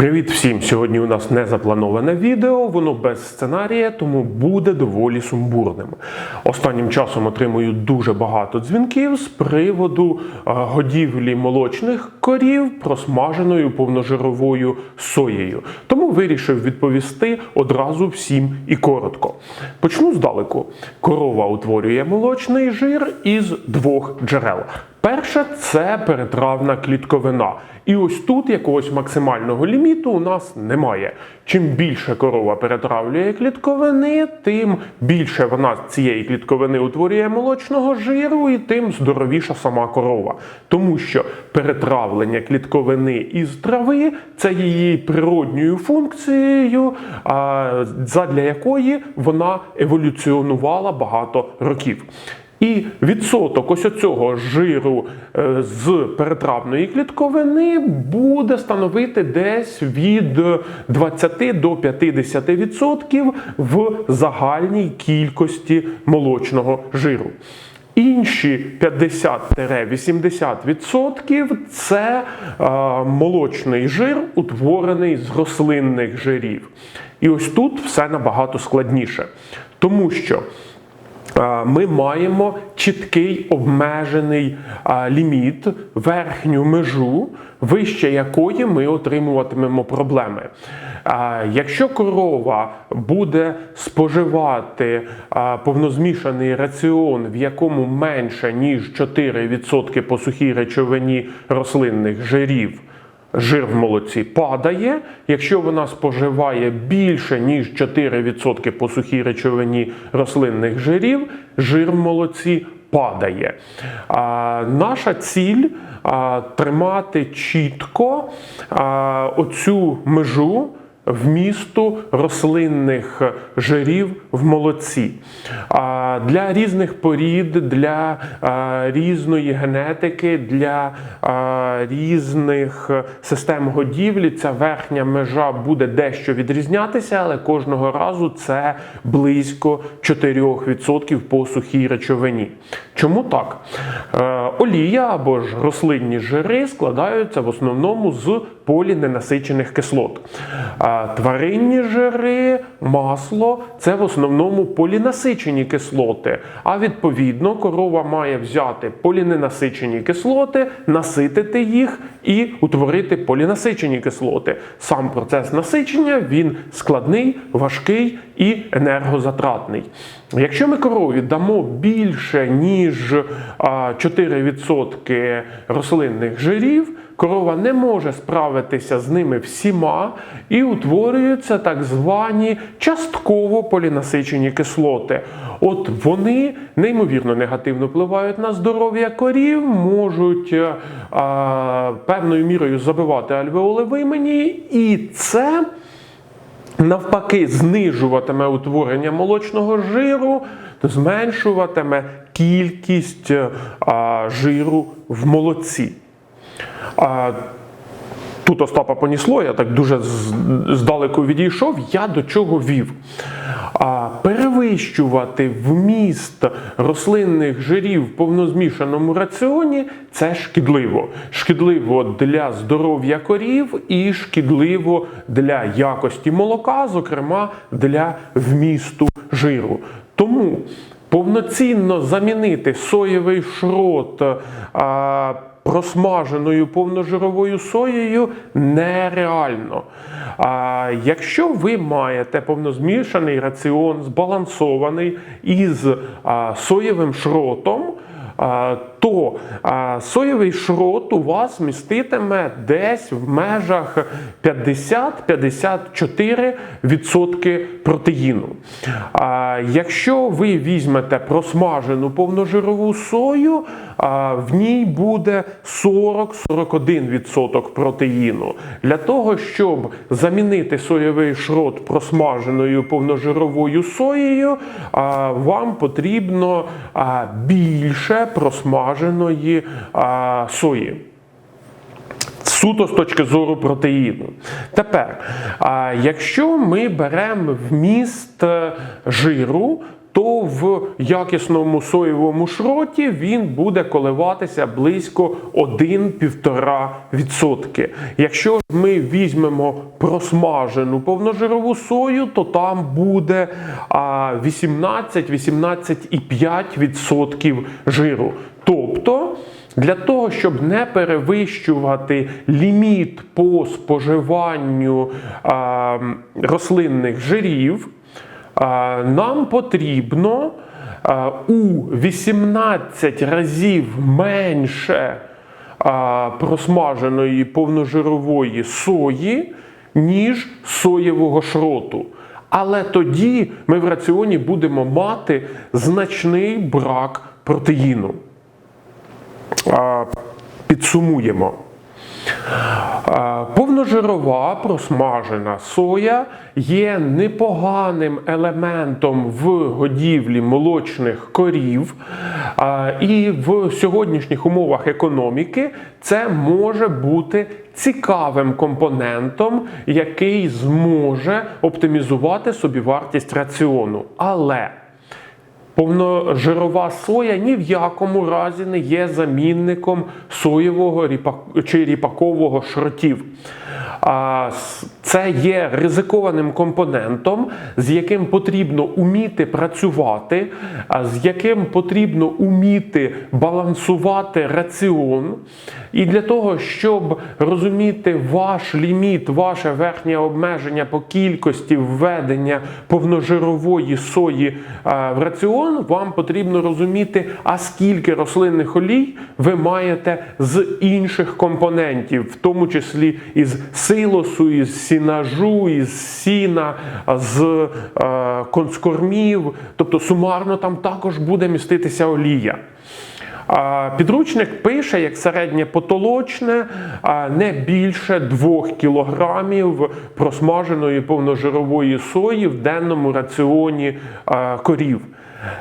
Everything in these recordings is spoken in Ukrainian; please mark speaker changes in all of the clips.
Speaker 1: Привіт всім! Сьогодні у нас не заплановане відео, воно без сценарія, тому буде доволі сумбурним. Останнім часом отримую дуже багато дзвінків з приводу е, годівлі молочних корів просмаженою повножировою соєю. Тому вирішив відповісти одразу всім і коротко. Почну здалеку. Корова утворює молочний жир із двох джерел. Перше це перетравна клітковина. І ось тут якогось максимального ліміту у нас немає. Чим більше корова перетравлює клітковини, тим більше вона з цієї клітковини утворює молочного жиру, і тим здоровіша сама корова. Тому що перетравлення клітковини із трави це її природньою функцією, задля якої вона еволюціонувала багато років. І відсоток ось оцього жиру е, з перетравної клітковини буде становити десь від 20 до 50% в загальній кількості молочного жиру. Інші 50-80% це е, молочний жир, утворений з рослинних жирів. І ось тут все набагато складніше, тому що ми маємо чіткий обмежений ліміт, верхню межу, вище якої ми отримуватимемо проблеми. Якщо корова буде споживати повнозмішаний раціон, в якому менше ніж 4% по сухій речовині рослинних жирів, Жир в молоці падає. Якщо вона споживає більше ніж 4% по сухій речовині рослинних жирів, жир в молоці падає. А, Наша ціль а, тримати чітко а, оцю межу. Вмісту рослинних жирів в молоці. Для різних порід, для різної генетики, для різних систем годівлі ця верхня межа буде дещо відрізнятися, але кожного разу це близько 4% по сухій речовині. Чому так? Е, Олія або ж рослинні жири складаються в основному з поліненасичених кислот. Тваринні жири, масло це в основному полінасичені кислоти. А відповідно, корова має взяти поліненасичені кислоти, наситити їх і утворити полінасичені кислоти. Сам процес насичення він складний, важкий і енергозатратний. Якщо ми корові дамо більше ніж 4% рослинних жирів, корова не може справитися з ними всіма і утворюються так звані частково полінасичені кислоти. От вони неймовірно негативно впливають на здоров'я корів, можуть а, певною мірою забивати альвеоли вимені, і це. Навпаки, знижуватиме утворення молочного жиру, зменшуватиме кількість а, жиру в молоці. А, Тут Остапа понісло, я так дуже здалеку відійшов. Я до чого вів. А, Перевищувати вміст рослинних жирів в повнозмішаному раціоні це шкідливо. Шкідливо для здоров'я корів і шкідливо для якості молока, зокрема для вмісту жиру. Тому повноцінно замінити соєвий шрот. А, просмаженою повножировою соєю нереально. А якщо ви маєте повнозмішаний раціон, збалансований із соєвим шротом, то соєвий шрот у вас міститиме десь в межах 50-54% протеїну. Якщо ви візьмете просмажену повножирову сою, в ній буде 40-41% протеїну. Для того, щоб замінити соєвий шрот просмаженою повножировою соєю, вам потрібно більше просмаженої а, сої. Суто з точки зору протеїну. Тепер, а, якщо ми беремо вміст жиру, то в якісному соєвому шроті він буде коливатися близько 1-1,5%. Якщо ми візьмемо просмажену повножирову сою, то там буде 18-18,5% жиру. Для того, щоб не перевищувати ліміт по споживанню а, рослинних жирів, а, нам потрібно а, у 18 разів менше а, просмаженої повножирової сої, ніж соєвого шроту. Але тоді ми в раціоні будемо мати значний брак протеїну. Підсумуємо. Повножирова просмажена соя є непоганим елементом в годівлі молочних корів, і в сьогоднішніх умовах економіки це може бути цікавим компонентом, який зможе оптимізувати собівартість раціону. Але Повножирова соя ні в якому разі не є замінником соєвого ріпак- чи ріпакового шротів. Це є ризикованим компонентом, з яким потрібно уміти працювати, з яким потрібно уміти балансувати раціон. І для того, щоб розуміти ваш ліміт, ваше верхнє обмеження по кількості введення повножирової сої в раціон, вам потрібно розуміти, а скільки рослинних олій ви маєте з інших компонентів, в тому числі із силосу, із сінажу, із сіна, з е, конскормів. Тобто сумарно там також буде міститися олія. Підручник пише, як середнє потолочне, не більше 2 кілограмів просмаженої повножирової сої в денному раціоні а, корів.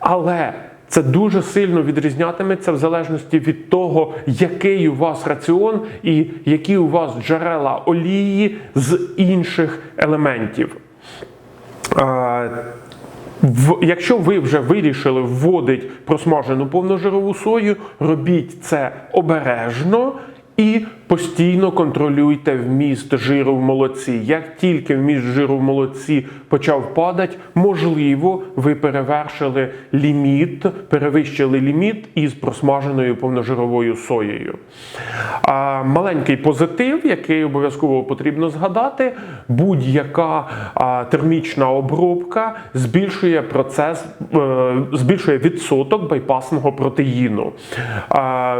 Speaker 1: Але це дуже сильно відрізнятиметься в залежності від того, який у вас раціон і які у вас джерела олії з інших елементів. В, якщо ви вже вирішили вводити просмажену повножирову сою, робіть це обережно і постійно контролюйте вміст жиру в молоці. Як тільки вміст жиру в молоці почав падати, можливо, ви перевершили ліміт, перевищили ліміт із просмаженою повножировою соєю. А, маленький позитив, який обов'язково потрібно згадати, будь-яка термічна обробка збільшує процес, е, збільшує відсоток байпасного протеїну.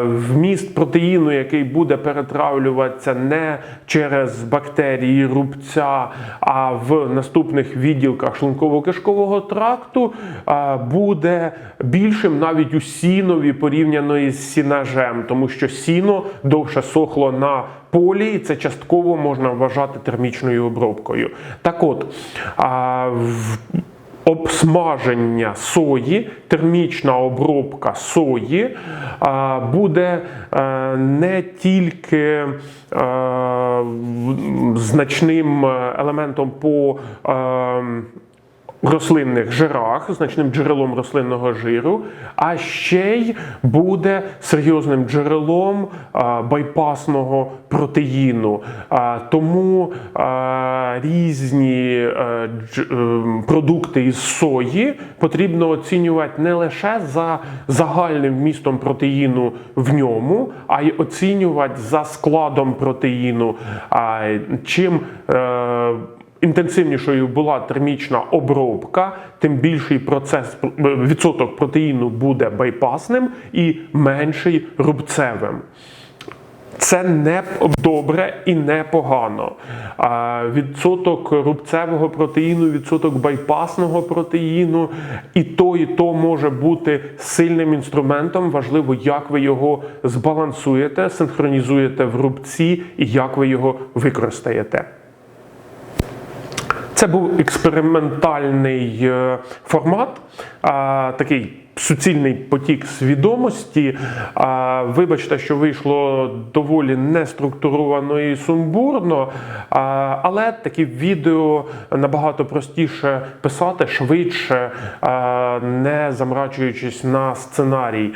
Speaker 1: Вміст протеїну, який буде перетравлюватися не через бактерії рубця, а в наступних відділках шлунково-кишкового тракту, буде більшим навіть у сінові порівняно із сінажем, тому що сіно довше сохло на полі, і це частково можна вважати термічною обробкою. Так от, в обсмаження сої, термічна обробка сої буде е, не тільки е, значним елементом по е, рослинних жирах, значним джерелом рослинного жиру, а ще й буде серйозним джерелом а, байпасного протеїну. Тому різні е, продукти із сої потрібно оцінювати не лише за загальним вмістом протеїну в ньому, а й оцінювати за складом протеїну. Чим е, інтенсивнішою була термічна обробка, тим більший процес відсоток протеїну буде байпасним і менший рубцевим. Це не добре і не погано. Відсоток рубцевого протеїну, відсоток байпасного протеїну, і то, і то може бути сильним інструментом. Важливо, як ви його збалансуєте, синхронізуєте в рубці і як ви його використаєте. Це був експериментальний е, формат, такий суцільний потік свідомості. А, Вибачте, що вийшло доволі неструктуровано і сумбурно, але такі відео набагато простіше писати швидше, не замрачуючись на сценарій.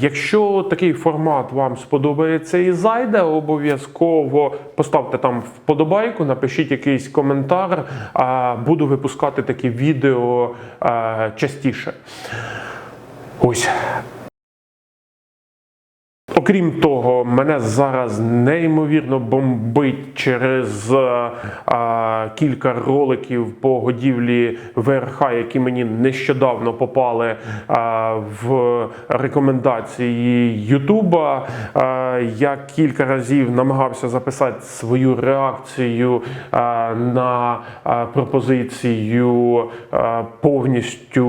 Speaker 1: Якщо такий формат вам сподобається і зайде, обов'язково поставте там вподобайку, напишіть якийсь коментар. Буду випускати такі відео частіше. Ось. Окрім того, мене зараз неймовірно бомбить через е, а, кілька роликів по годівлі ВРХ, які мені нещодавно попали а, в рекомендації Ютуба. Я кілька разів намагався записати свою реакцію а, на а, пропозицію а, повністю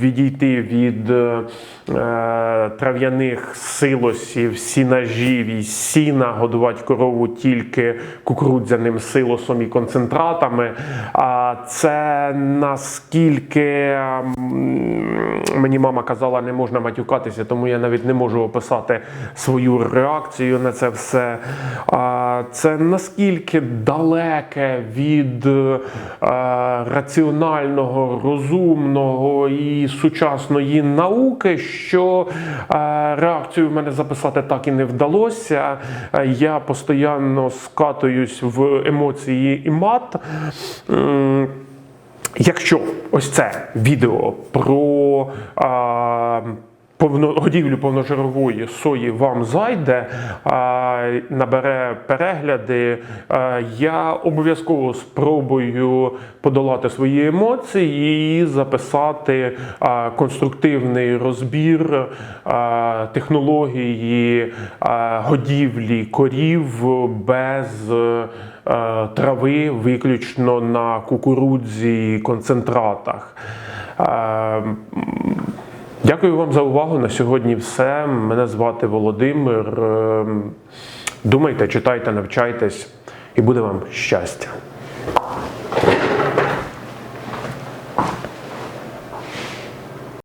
Speaker 1: відійти від е, трав'яних силосів, сінажів і сіна, годувати корову тільки кукурудзяним силосом і концентратами. А це наскільки мені мама казала, не можна матюкатися, тому я навіть не можу описати свою реакцію на це все. Це наскільки далеке від е, раціонального, розумного і сучасної науки, що е, реакцію в мене записати так і не вдалося. Я постійно скатуюсь в емоції і мат. Якщо ось це відео про а, повно, годівлю повножирової сої вам зайде, а, набере перегляди, а, я обов'язково спробую подолати свої емоції і записати а, конструктивний розбір а, технології а, годівлі корів без. е, е, трави виключно на кукурудзі і концентратах. Е, Дякую вам за увагу. На сьогодні все. Мене звати Володимир. Е, Думайте, читайте, навчайтесь, і буде вам щастя.